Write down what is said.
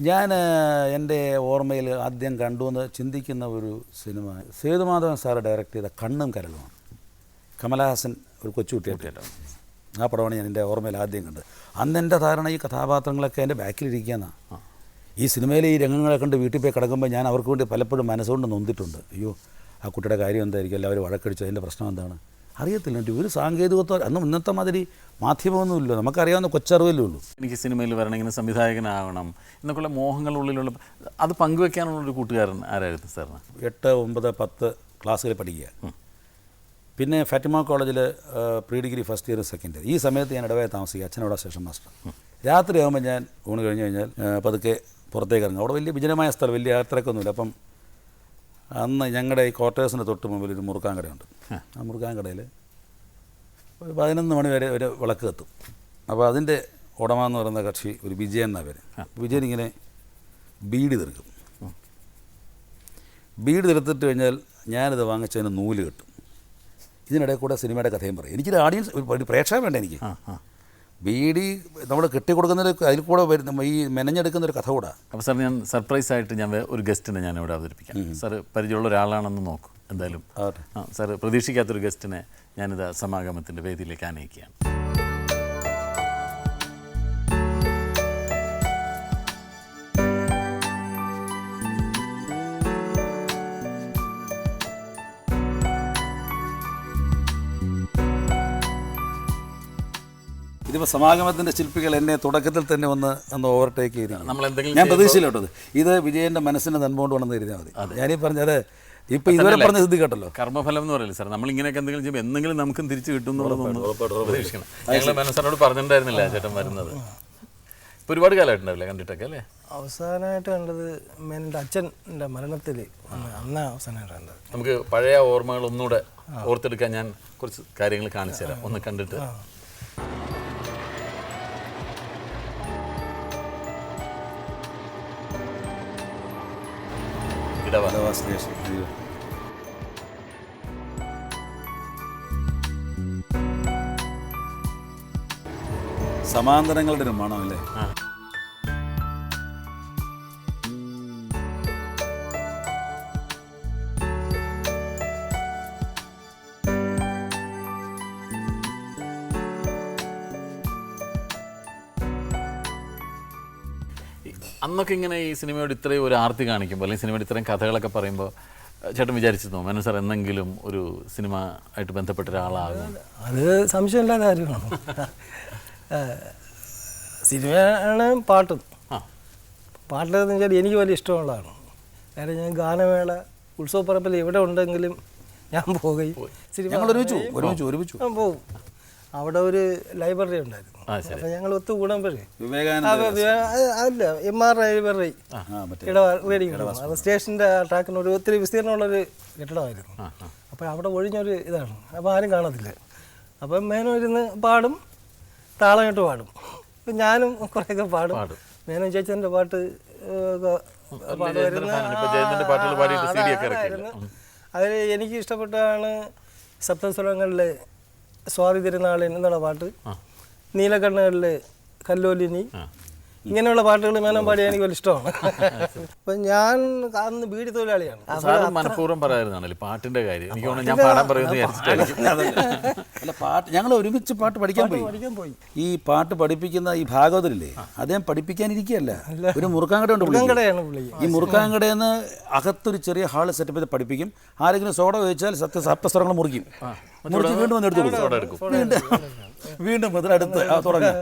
ഞാൻ എന്റെ ഓർമ്മയിൽ ആദ്യം കണ്ടു എന്ന് ചിന്തിക്കുന്ന ഒരു സിനിമ സേതുമാധവൻ സാറ് ഡയറക്റ്റ് ചെയ്ത കണ്ണും കരളുമാണ്. കമലഹാസൻ ഒരു കൊച്ചുകുട്ടിയായിട്ട് ആ പടമാണ് ഞാൻ എന്റെ ഓർമ്മയിൽ ആദ്യം കണ്ടത്. അന്ന് എന്റെ ധാരണ ഈ കഥാപാത്രങ്ങളൊക്കെ എന്റെ ബാക്കിലിരിക്കുകയെന്നാണ് ഈ സിനിമയിലെ ഈ രംഗങ്ങളെ കണ്ട് വീട്ടിൽ പോയി കിടക്കുമ്പോൾ ഞാൻ അവർക്ക് വേണ്ടി പലപ്പോഴും മനസ്സുകൊണ്ട് നൊന്തിട്ടുണ്ട്. അയ്യോ ആ കുട്ടിയുടെ കാര്യം എന്തായിരിക്കും? എല്ലാവരും വഴക്കടിച്ചു. അതിന്റെ പ്രശ്നം എന്താണ്? അറിയത്തില്ല. എന്റെ ഒരു സാങ്കേതികത്വം അന്ന് ഇന്നത്തെ മാതിരി മാധ്യമമൊന്നുമില്ല. നമുക്കറിയാവുന്ന കൊച്ചറിവല്ലേ ഉള്ളൂ. എനിക്ക് സിനിമയിൽ വരണം ഇങ്ങനെ സംവിധായകനാവണം എന്നൊക്കെയുള്ള മോഹങ്ങളുള്ളിലുള്ള അത് പങ്കുവെക്കാനുള്ള ഒരു കൂട്ടുകാരൻ ആരായിരുന്നു സാറിന്? എട്ട് ഒമ്പത് പത്ത് ക്ലാസ്സുകളിൽ പഠിക്കുക. പിന്നെ ഫാറ്റിമ കോളേജിൽ pre degree first year second year. ഈ സമയത്ത് ഞാൻ ഇടവേ താമസിക്കുക അച്ഛനോട് സ്റ്റേഷൻ മാസ്റ്റർ. രാത്രി ആകുമ്പോൾ ഞാൻ ഊണ് കഴിഞ്ഞ് കഴിഞ്ഞാൽ പതുക്കെ പുറത്തേക്ക് ഇറങ്ങും. അവിടെ വലിയ വിജനമായ സ്ഥലം വലിയ യാത്രയൊക്കെയൊന്നുമില്ല അപ്പം അന്ന് ഞങ്ങളുടെ ഈ ക്വാർട്ടേഴ്സിന്റെ തൊട്ട് മുമ്പിൽ ഒരു മുറുക്കാൻ കടയുണ്ട് ആ മുറുക്കാൻ കടയിൽ ഒരു പതിനൊന്ന് മണി വരെ ഒരു വിളക്ക് കത്തും അപ്പോൾ അതിന്റെ ഉടമ എന്ന് പറയുന്ന കക്ഷി ഒരു വിജയൻ എന്നാ പേര്. വിജയൻ ഇങ്ങനെ ബീഡ് തീർക്കും. ബീഡ് തീർത്തിട്ട് കഴിഞ്ഞാൽ ഞാനിത് വാങ്ങിച്ചതിന് നൂൽ കിട്ടും. ഇതിനിടയിൽ കൂടെ സിനിമയുടെ കഥയും പറയും. എനിക്കൊരു ഓഡിയൻസ് ഒരു- പ്രേക്ഷകം പ്രേക്ഷകൻ വേണ്ട എനിക്ക്. ബീഡി നമ്മൾ കെട്ടിക്കൊടുക്കുന്നതിൽ അതിൽ കൂടെ വരുന്ന ഈ മെനഞ്ഞെടുക്കുന്ന ഒരു കഥ കൂടെ. അപ്പോൾ സാർ ഞാൻ സർപ്രൈസ് ആയിട്ട് ഞാൻ ഒരു ഗസ്റ്റിനെ ഞാൻ ഇവിടെ അവതരിപ്പിക്കാം. സാർ പരിചയമുള്ള ഒരാളാണെന്ന് നോക്കും എന്തായാലും. ആ സാർ പ്രതീക്ഷിക്കാത്തൊരു ഗസ്റ്റിനെ ഞാനിത് സമാഗമത്തിന്റെ വേദിയിലേക്ക് ആനയിക്കുകയാണ്. ഇതിപ്പോൾ സമാഗമത്തിന്റെ ശില്പികൾ എന്നെ തുടക്കത്തിൽ തന്നെ ഒന്ന് ഒന്ന് ഓവർടേക്ക് ചെയ്തിരിക്കും നമ്മൾ എന്തെങ്കിലും ഞാൻ പ്രതീക്ഷയില്ല കേട്ടോ ഇത്. വിജയന്റെ മനസ്സിനെ നന്മകൊണ്ട് വേണമെന്ന് കരുതിയാൽ മതി. ഞാനീ പറഞ്ഞത് ഇപ്പം ഇതുവരെ പറഞ്ഞ സ്ഥിതി കേട്ടല്ലോ. കർമ്മഫലം എന്ന് പറയില്ല സാർ നമ്മൾ ഇങ്ങനെയൊക്കെ എന്തെങ്കിലും ചെയ്യുമ്പോൾ എന്തെങ്കിലും നമുക്കും തിരിച്ചു കിട്ടും എന്നുള്ളതൊന്നും പ്രതീക്ഷിക്കണം. ഞങ്ങൾ മനസ്സനോട് പറഞ്ഞിട്ടുണ്ടായിരുന്നില്ല ചേട്ടൻ വരുന്നത്. ഇപ്പോൾ ഒരുപാട് കാലമായിട്ടുണ്ടാവില്ലേ കണ്ടിട്ടൊക്കെ അല്ലേ? അവസാനമായിട്ട് കണ്ടത് എന്റെ അച്ഛന്റെ മരണത്തിൽ അന്നാ അവസാനമായിട്ട് കണ്ടത്. നമുക്ക് പഴയ ഓർമ്മകൾ ഒന്നുകൂടെ ഓർത്തെടുക്കാൻ ഞാൻ കുറച്ച് കാര്യങ്ങൾ കാണിച്ചു തരാം ഒന്ന് കണ്ടിട്ട്. ഇടവ അഥവാ സ്റ്റേഷൻ അയ്യോ. സമാന്തരങ്ങളുടെ നിർമ്മാണം മണം അല്ലേ അന്നൊക്കെ ഇങ്ങനെ ഈ സിനിമയോട് ഇത്രയും ഒരു ആർത്തി കാണിക്കുമ്പോൾ അല്ലെങ്കിൽ സിനിമയുടെ ഇത്രയും കഥകളൊക്കെ പറയുമ്പോൾ ചേട്ടൻ വിചാരിച്ചിരുന്നു മനു സാർ എന്തെങ്കിലും ഒരു സിനിമ ആയിട്ട് ബന്ധപ്പെട്ട ഒരാളാകും? അത് സംശയമില്ലാത്ത കാര്യമാണ്. സിനിമയാണ് പാട്ടും. ആ. പാട്ടെന്ന് വെച്ചാൽ എനിക്ക് വലിയ ഇഷ്ടമുള്ളതാണ്. കാരണം ഞാൻ ഗാനമേള ഉത്സവപ്പറമ്പിൽ എവിടെ ഉണ്ടെങ്കിലും ഞാൻ പോകുകയും സിനിമ ഒരുമിച്ച് ഒരുമിച്ചു ഒരുമിച്ചു ഞാൻ പോകും അവിടെ ഒരു ലൈബ്രറി ഉണ്ടായിരുന്നു. അപ്പൊ ഞങ്ങൾ ഒത്തു കൂടുമ്പോഴേ അല്ല എം ആർ ലൈബ്രറി. ആ. മറ്റേ ഇടവ സ്റ്റേഷന്റെ അത് സ്റ്റേഷന്റെ ട്രാക്കിന് ഒരു ഒത്തിരി വിസ്തീർണമുള്ളൊരു കെട്ടിടമായിരുന്നു. അപ്പോൾ അവിടെ ഒഴിഞ്ഞൊരു ഇതാണ്. അപ്പോൾ ആരും കാണത്തില്ല. അപ്പം മേനോ ഇരുന്ന് പാടും താളമിട്ട് പാടും. അപ്പം ഞാനും കുറേയൊക്കെ പാടും. മേനോ ചേച്ചന്റെ പാട്ട് ഒക്കെ പാടുമായിരുന്നു. ഇപ്പൊ. അതിൽ എനിക്ക് ഇഷ്ടപ്പെട്ടാണ് സപ്തസ്വരങ്ങളിലെ സ്വാതി തിരുനാളിന് എന്നുള്ള പാട്ട് നീലകണ്ണുകളിലെ കല്ലോലിനി. ഇങ്ങനെയുള്ള പാട്ടുകൾ മേനം പാടിയാൽ എനിക്ക് വലിയ ഇഷ്ടമാണ്. അപ്പം ഞാൻ അന്ന് ബീഡി തൊഴിലാളിയാണ്. മനഃപൂർവം പറയാറുണ്ടാണല്ലേ പാട്ടിന്റെ കാര്യം. എനിക്ക് തോന്നുന്നു ഞാൻ പാടാൻ പറയുന്നത് അല്ല പാട്ട് ഞങ്ങൾ ഒരുമിച്ച് പാട്ട് പഠിക്കാൻ പോയി. പഠിക്കാൻ പോയി. ഈ പാട്ട് പഠിപ്പിക്കുന്ന ഈ ഭാഗവതരില്ലേ അദ്ദേഹം പഠിപ്പിക്കാനിരിക്കുകയല്ല ഒരു മുറുക്കാങ്കട ഉണ്ട് പുള്ളിക്ക്. ഈ മുറുക്കാങ്കടയിൽ നിന്ന് അകത്തൊരു ചെറിയ ഹാൾ സെറ്റപ്പ് ചെയ്ത് പഠിപ്പിക്കും. ആരെങ്കിലും സോഡ ഉപയോഗിച്ചാൽ സത്യ സപ്തസ്വരങ്ങൾ മുറിക്കും. മുറിച്ച് വീണ്ടും വന്ന് എടുത്തു വീണ്ടും ആ, തുടങ്ങാം.